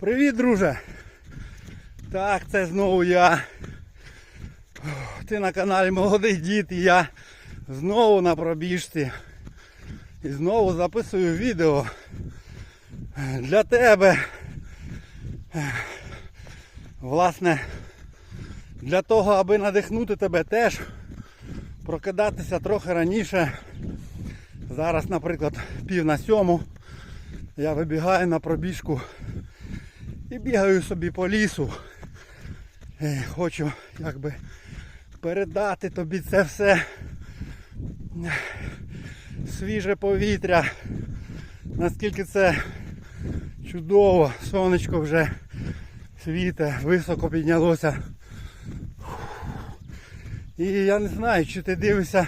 Привіт, друже! Так, це знову я. Ти на каналі Молодий Дід і я знову на пробіжці. І знову записую відео для тебе. Власне, для того, аби надихнути тебе теж, прокидатися трохи раніше. Зараз, наприклад, пів на сьому. Я вибігаю на пробіжку і бігаю собі по лісу. Хочу якби передати тобі це все свіже повітря. Наскільки це чудово, сонечко вже світе, високо піднялося. І я не знаю, чи ти дивишся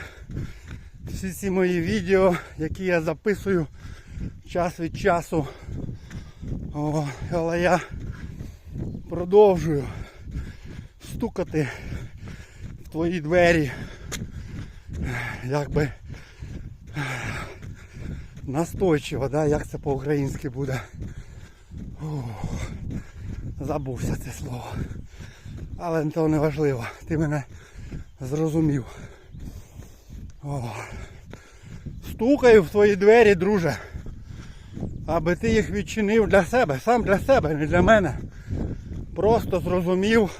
всі ці мої відео, які я записую час від часу. О, але я продовжую стукати в твої двері. Якби настойчиво, да? як це по-українськи буде. О, забувся це слово. Але то не важливо. Ти мене зрозумів. О, стукаю в твої двері, друже аби ти їх відчинив для себе, сам для себе, не для мене. Просто зрозумів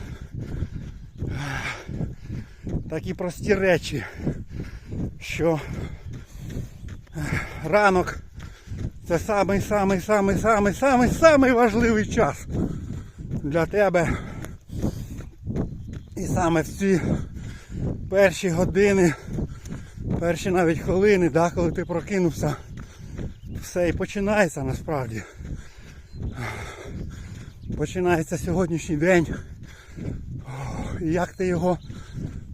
такі прості речі, що ранок це самий самий самий самий самий самий важливий час для тебе. І саме в ці перші години, перші навіть хвилини, да, коли ти прокинувся все і починається насправді. Починається сьогоднішній день. І як ти його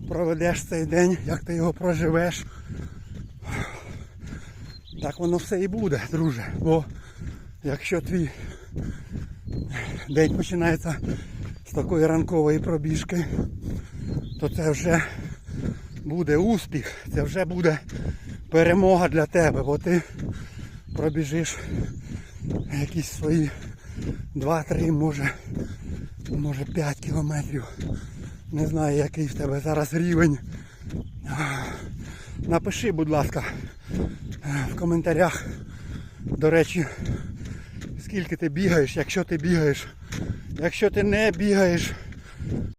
проведеш цей день, як ти його проживеш, так воно все і буде, друже. Бо якщо твій день починається з такої ранкової пробіжки, то це вже буде успіх, це вже буде перемога для тебе, бо ти пробіжиш якісь свої 2-3, може, може 5 кілометрів. Не знаю, який в тебе зараз рівень. Напиши, будь ласка, в коментарях. До речі, скільки ти бігаєш, якщо ти бігаєш. Якщо ти не бігаєш,